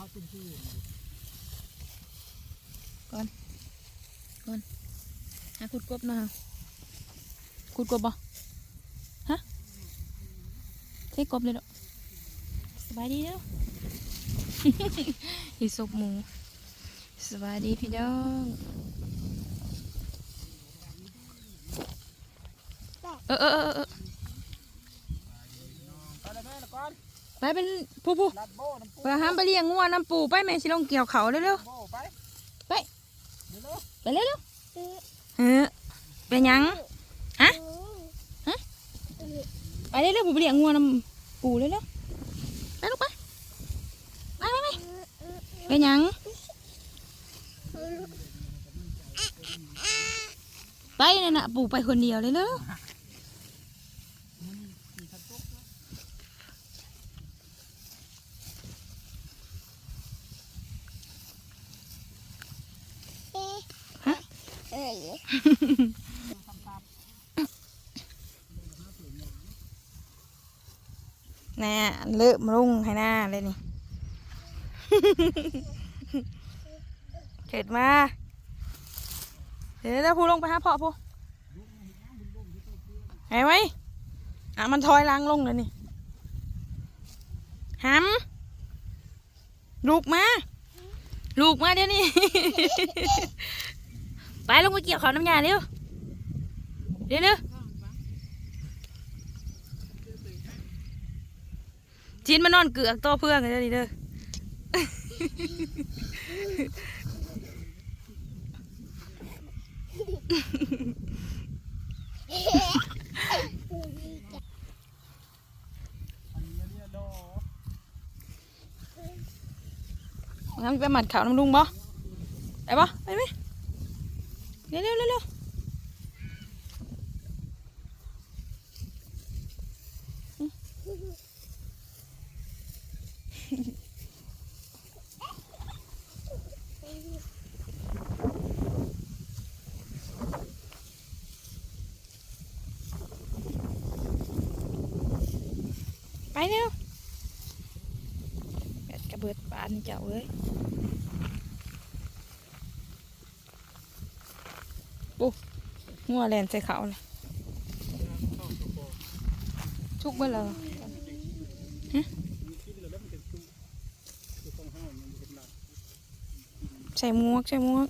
เขาเป็นชื่อนหาขุดกบหนะขุดกบบ่ฮะเทกบเลยเนาะสบายดีเด้ออีศพหมูสบายดีพี่น้องเออเออเออเออ ไปเลยแม่ละก่อน ไปเป็นผู้ผู้ลัดโบน้ำปูไปหามไปเลี้ยงงัวน้ำปูไปแม่สิลงเกี่ยวเขาเร็วโบไปไปเดี๋ยวเร็วๆไปเร็วๆเออเป็นหยังฮะฮะไปเร็วๆผมไปเลี้ยงงัวน้ำปูเร็วๆไปลูกไปไปไปไปเป็นหยังไปนั่นน่ะปูไปคนเดียวเลยเร็วๆ น่เลิกมาลุงให้หน้าเลยนี่เข็ดมา เดี๋ยวจะพูลงไปหาพ่อพูเห็นไหมอะมันถอยล้างลงเลยนี่หำลูกมา ลูกมาเดี๋ยวนี้ ไปลงไปเกี่ยวเขาน้ำยาเร็ว เร็ว จีนมานอนเกือกโตเพื่อนกันเดี๋ยนี้เด้ออันนี้เรียกโดงั้นไปหมัดเขาน้ำลุงบ่ไปบ่ไปไหมเร็วเร็วเร็ว ไปเวแบดกระเบิดปานเจ้าเอ้ยปุ๊งัวแลนใส่เขาเลยชุกเมื่อไรฮะใส่มวกใส่มวก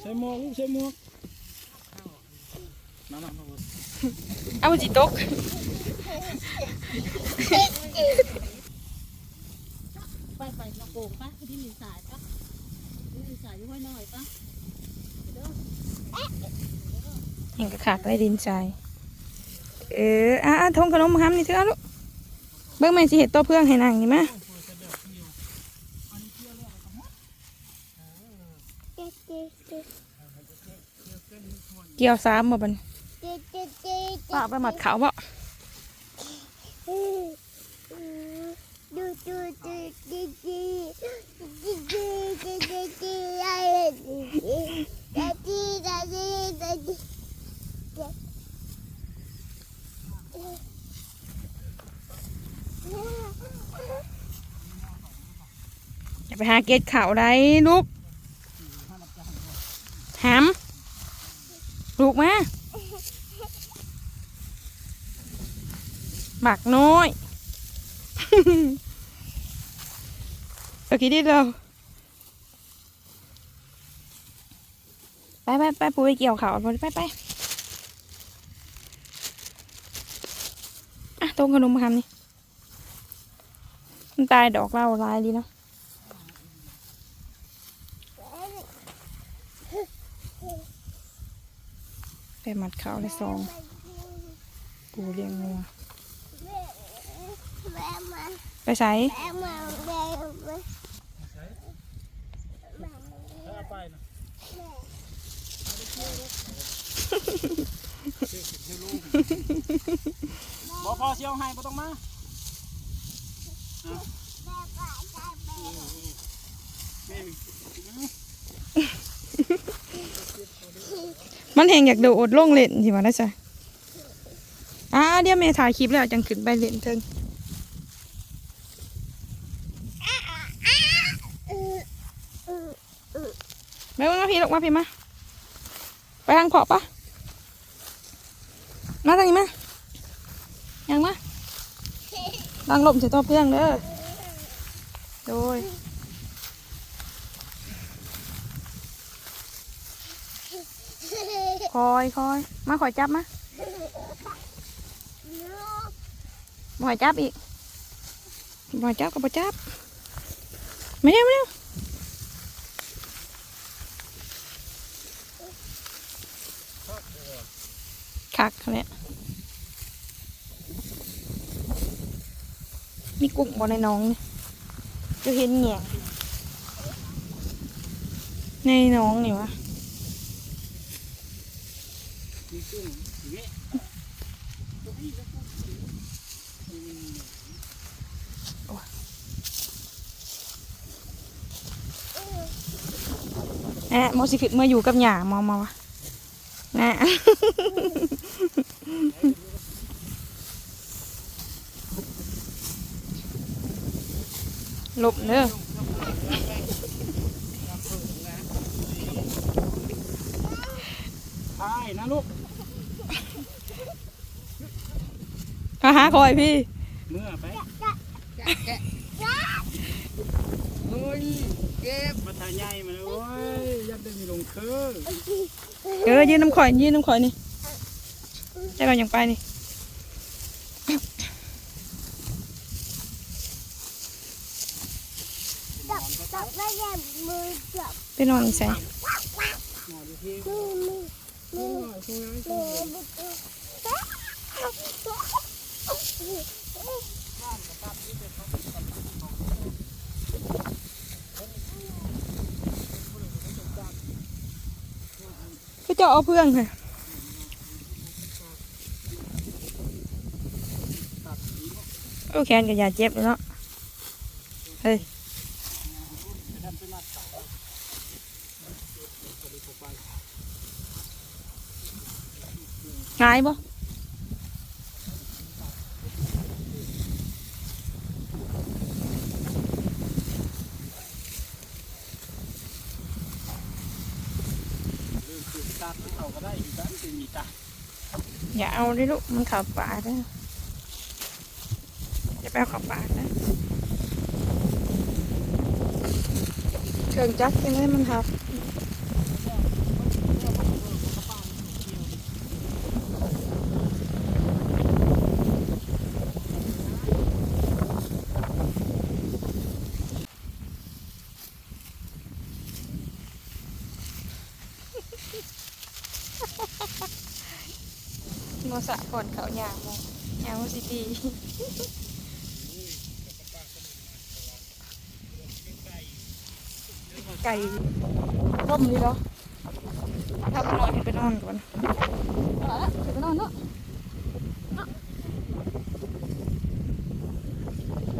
ใส่มวกใส่มวก เอาจิตกไปไปเราโป่งปะที่มีสายปะที่มีสายอยู่ห้อยน้อยปะเห็นกระขากได้ดินใจ เอออะอะทงขนมมาห้ำนี่เถอะลูกเบิ่งแม่สิเห็ดตัวเพื่องให้นางนี่มะเกี่ยวสามบ่บัน ป้าไปหมัดเขาบ่ดูดูดูดูดูดูดูดูดูดูอะไรดูดูดูดูดูอย่าไปหาเกตเขาวได้ลูกหำลูกมา หมักน้อย โอเคดีเราไปไปไปปูไปเกี่ยวเขาไปไปไปอะต้มขนมมาทำนี่มันตายดอกเล้าลายดีเนาะไปหมัดเขาเลยสอง ปูเลี้ยงงัว ไปใส่แม่มาแม่มาถ้าเอาไปนะบอพอเชียวให้บ่ต้องมามันแหงอยากโดดลงเล่นสิมาได้ใช่อ้าเดี๋ยวแม่ถ่ายคลิปแล้วจังขึ้นไปเล่นเทิง เออเออเออ แม่มา พี่ลงมาพี่มา ไปทางขอบปะมาทางนี้มายังมาดังลมใส่ตัวเพื่องเด้อโดยคอยคอยมาขอยจับมาบ่ขอยจับอีกบ่อยจับก็บ่จับไม่เร็วไม่เร็ว คักเนี่ยมีกุ้งบ่ในน้องนี่จะเห็นเหงี่ยงในน้องนี่วะมีกุ้งอย่างเงี้ยแอะโมสิฟิตเมื่ออยู่กับหย่ามอมาวะ นะหลบเด้อใช่นะลูกมาหาคอยพี่ เมื่อไปเฮ้ยเก็บมาถ่ายใหญ่มาเลยโอ้ยยัดได้มีลงเคอ เออยืนน้ำข่อยยืนน้ำข่อยนี่จะไปยังไปนี่จับจับแล้วแย่มือจับไปนอนใส่ หมอดูที่ มือมือมือ หน่อยช่วยให้ มือมือ ก็จะเอาเพื่อนค่ะโอ้แขนกับยาเจ็บแล้วเนาะเฮ้ยหายบ่ ลืมคือตัดเขาก็ได้อยู่ ด้านเป็นมีตาอย่าเอาดิลูกมันขับป่าดนะอย่าไปเอาขับป่านะเชิงจักรยังไงมันขับ สะก่อนเขายางโมยางโมสิตีไก่ร่มดีเนาะถ้าไปนอนไปนอนก่อนเอาละไปนอนเนาะเนาะ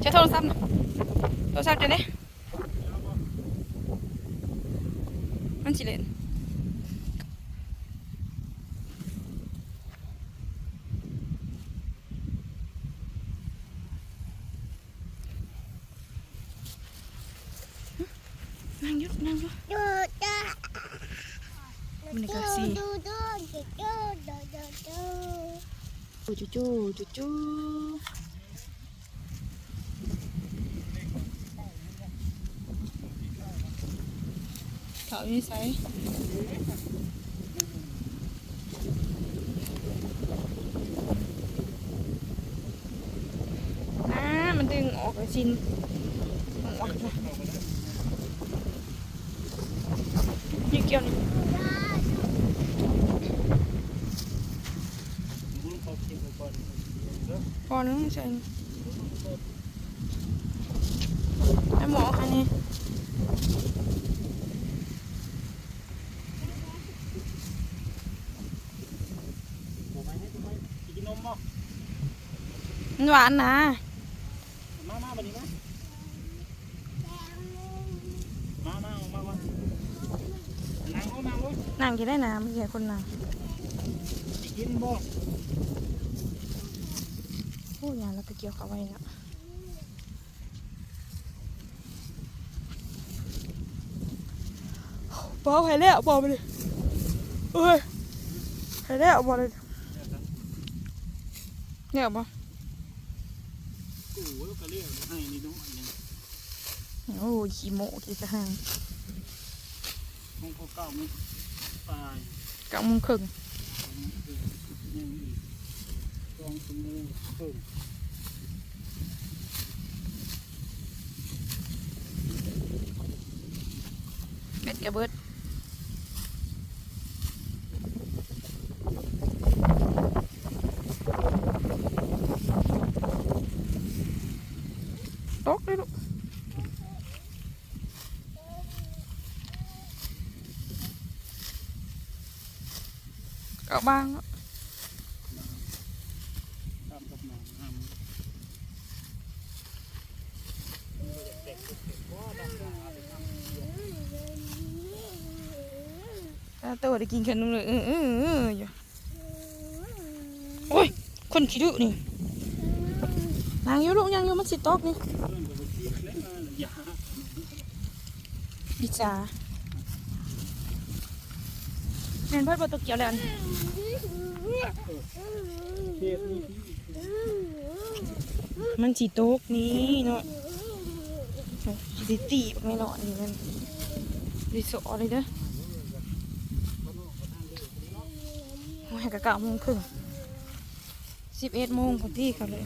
ใช้โทรศัพท์หน่อยโทรศัพท์จะได้มันสิเล่น นั่งอยุดนั่งอยุดดูจ้าบรรยากาศสีดูดูดูดูดูดูดูจูจูจูจูเขานี่ใส่อ่ามันดึงออกเลยชินมันออกเลยนี่เกี่ยวนี่ บุญเขาเก็บไว้ก่อนเด้อพอแล้วใช่ไอ้หมออันนี้ถูกไหมให้ถูกไหมกินนมบ่มันหวานนะมามาบัดนี้มามามาเอามามานั่งเอานั่งเอานั่งกินได้นะไม่ใช่คนนั่งสิกินบ่ อ้ยงานเราก็เกี่ยวเขาไว้แล้วบอลให้แล้วบอลไปเลยเอ้ยให้แล้วบอลเลยเนี่ยบอกูก็เรียกให้นี่น้องอันนี้โอ้ยขี้โมขี้สะหางของพ่อเก่ามันตายเก้าโมงครึ่งยังอี กกองสมุนเพิ่มเม็ดกระเบิดตกเลยลูกเอาบางแล้ว ตามกับน้ำน้ำ ถ้า ตัวได้กินขนมเลยเออเอออยู่โอ้ยคนขี้ดุนี่นางอยู่ลูกยังอยู่มันสิตอกนี่เพื่อนกับพี่เล่นมาอย่าพิจาแม่นเพิ่นบ่ตกเกี่ยวแล้วอันเทียบนี่พี่มันสิตกนี่เนาะสีตีบไม่รอนี่มันดิสอเลยเด้อโอ้ย กะเก้าโมงครึ่งสิบเอ็ดโมงพอดีครับเลย